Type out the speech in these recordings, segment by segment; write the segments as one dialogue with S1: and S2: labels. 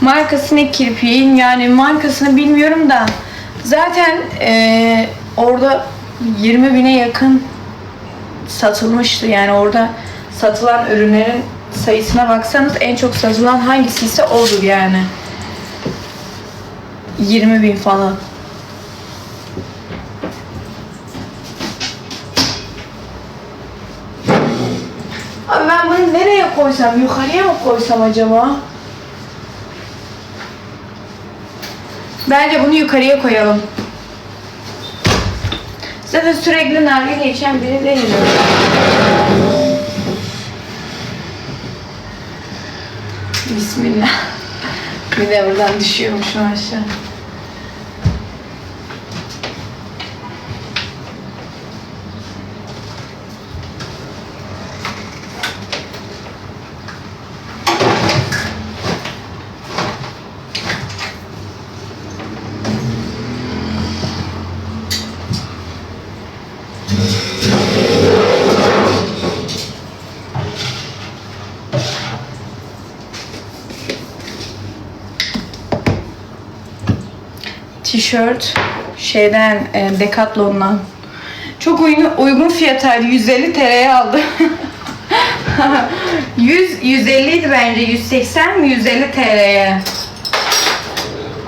S1: Markası ne kirpiğin yani markasını bilmiyorum da zaten eee, orada 20 bine yakın satılmıştı yani orada satılan ürünlerin sayısına baksanız en çok satılan hangisiyse odur yani. 20 bin falan. Abi ben bunu nereye koysam? Yukarıya mı koysam acaba? Bence bunu yukarıya koyalım. Zaten sürekli nargile içen biri değilim. Bismillah. Bir de buradan düşüyormuşum aşağı. Tişört şeyden e, Decathlon'dan. Çok uygun, uygun fiyataydı. 150 TL'ye aldı. 100 150 idi bence. 180 mi 150 TL'ye.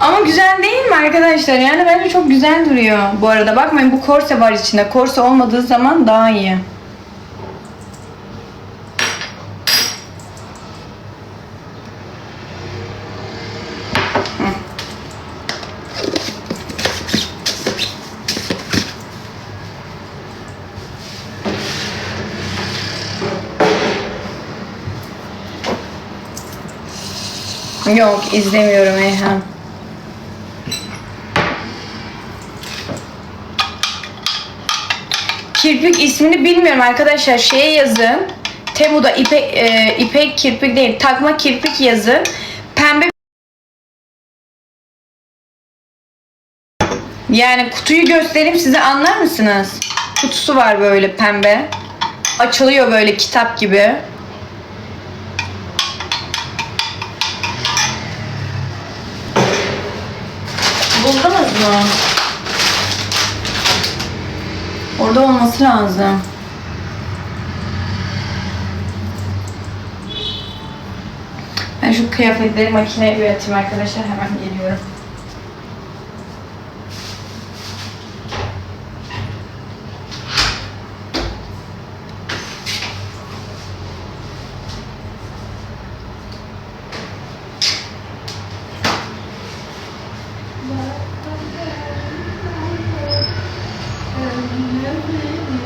S1: Ama güzel değil mi arkadaşlar? Yani bence çok güzel duruyor. Bu arada bakmayın bu korse var içinde. Korse olmadığı zaman daha iyi. Yok izlemiyorum Eyhan. Kirpik ismini bilmiyorum arkadaşlar. Şeye yazın. Temu'da ipek, e, ipek kirpik değil. Takma kirpik yazın. Pembe Yani kutuyu göstereyim size anlar mısınız? Kutusu var böyle pembe. Açılıyor böyle kitap gibi. Buldunuz mu? Orada olması lazım. Ben şu kıyafetleri makineye üreteyim arkadaşlar. Hemen geliyorum. 약하게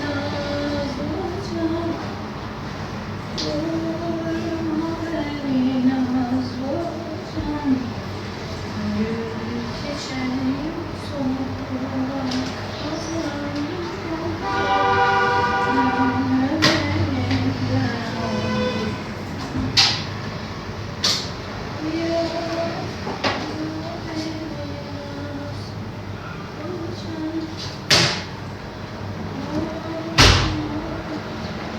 S1: 나서자